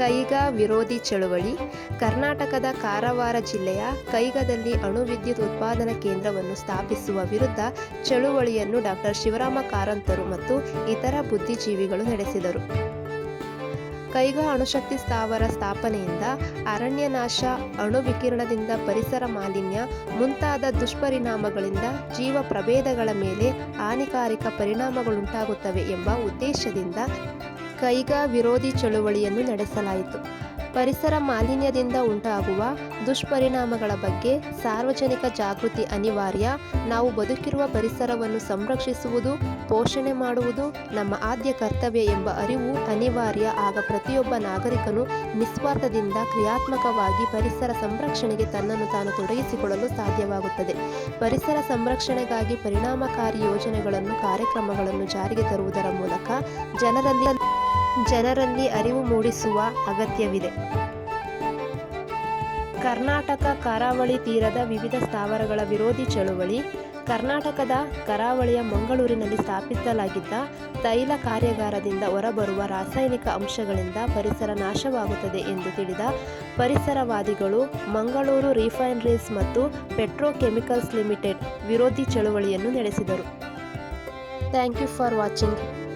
ಕೈಗಾ ವಿರೋಧಿ ಚಳುವಳಿ, ಕರ್ನಾಟಕದ ಕಾರವಾರ ಜಿಲ್ಲೆಯ ಕೈಗದಲ್ಲಿ ಅಣು ವಿದ್ಯುತ್ ಉತ್ಪಾದನಾ ಕೇಂದ್ರವನ್ನು ಸ್ಥಾಪಿಸುವ ವಿರುದ್ಧ ಚಳುವಳಿಯನ್ನು ಡಾಕ್ಟರ್ ಶಿವರಾಮ ಕಾರಂತರು ಮತ್ತು ಇತರ ಬುದ್ಧಿಜೀವಿಗಳು ನಡೆಸಿದರು. ಕೈಗಾ ಅಣುಶಕ್ತಿ ಸ್ಥಾವರ ಸ್ಥಾಪನೆಯಿಂದ ಅರಣ್ಯನಾಶ ಅಣು ವಿಕಿರಣದಿಂದ ಪರಿಸರ ಮಾಲಿನ್ಯ ಮುಂತಾದ ದುಷ್ಪರಿಣಾಮಗಳಿಂದ ಜೀವ ಪ್ರಭೇದಗಳ ಮೇಲೆ ಹಾನಿಕಾರಕ ಪರಿಣಾಮಗಳುಂಟಾಗುತ್ತವೆ ಎಂಬ ಉದ್ದೇಶದಿಂದ ಕೈಗಾ ವಿರೋಧಿ ಚಳುವಳಿಯನ್ನು ನಡೆಸಲಾಯಿತು. ಪರಿಸರ ಮಾಲಿನ್ಯದಿಂದ ಉಂಟಾಗುವ ದುಷ್ಪರಿಣಾಮಗಳ ಬಗ್ಗೆ ಸಾರ್ವಜನಿಕ ಜಾಗೃತಿ ಅನಿವಾರ್ಯ. ನಾವು ಬದುಕಿರುವ ಪರಿಸರವನ್ನು ಸಂರಕ್ಷಿಸುವುದು, ಪೋಷಣೆ ಮಾಡುವುದು ನಮ್ಮ ಆದ್ಯ ಕರ್ತವ್ಯ ಎಂಬ ಅರಿವು ಅನಿವಾರ್ಯ. ಆಗ ಪ್ರತಿಯೊಬ್ಬ ನಾಗರಿಕನು ನಿಸ್ವಾರ್ಥದಿಂದ ಕ್ರಿಯಾತ್ಮಕವಾಗಿ ಪರಿಸರ ಸಂರಕ್ಷಣೆಗೆ ತನ್ನನ್ನು ತಾನು ತೊಡಗಿಸಿಕೊಳ್ಳಲು ಸಾಧ್ಯವಾಗುತ್ತದೆ. ಪರಿಸರ ಸಂರಕ್ಷಣೆಗಾಗಿ ಪರಿಣಾಮಕಾರಿ ಯೋಜನೆಗಳನ್ನು, ಕಾರ್ಯಕ್ರಮಗಳನ್ನು ಜಾರಿಗೆ ತರುವುದರ ಮೂಲಕ ಜನರಲ್ಲಿ ಜನರಲ್ಲಿ ಅರಿವು ಮೂಡಿಸುವ ಅಗತ್ಯವಿದೆ. ಕರ್ನಾಟಕ ಕರಾವಳಿ ತೀರದ ವಿವಿಧ ಸ್ಥಾವರಗಳ ವಿರೋಧಿ ಚಳುವಳಿ, ಕರ್ನಾಟಕದ ಕರಾವಳಿಯ ಮಂಗಳೂರಿನಲ್ಲಿ ಸ್ಥಾಪಿಸಲಾಗಿದ್ದ ತೈಲ ಕಾರ್ಯಾಗಾರದಿಂದ ಹೊರಬರುವ ರಾಸಾಯನಿಕ ಅಂಶಗಳಿಂದ ಪರಿಸರ ನಾಶವಾಗುತ್ತದೆ ಎಂದು ತಿಳಿದ ಪರಿಸರವಾದಿಗಳು ಮಂಗಳೂರು ರಿಫೈನರೀಸ್ ಮತ್ತು ಪೆಟ್ರೋಕೆಮಿಕಲ್ಸ್ ಲಿಮಿಟೆಡ್ ವಿರೋಧಿ ಚಳುವಳಿಯನ್ನು ನಡೆಸಿದರು. Thank you for watching.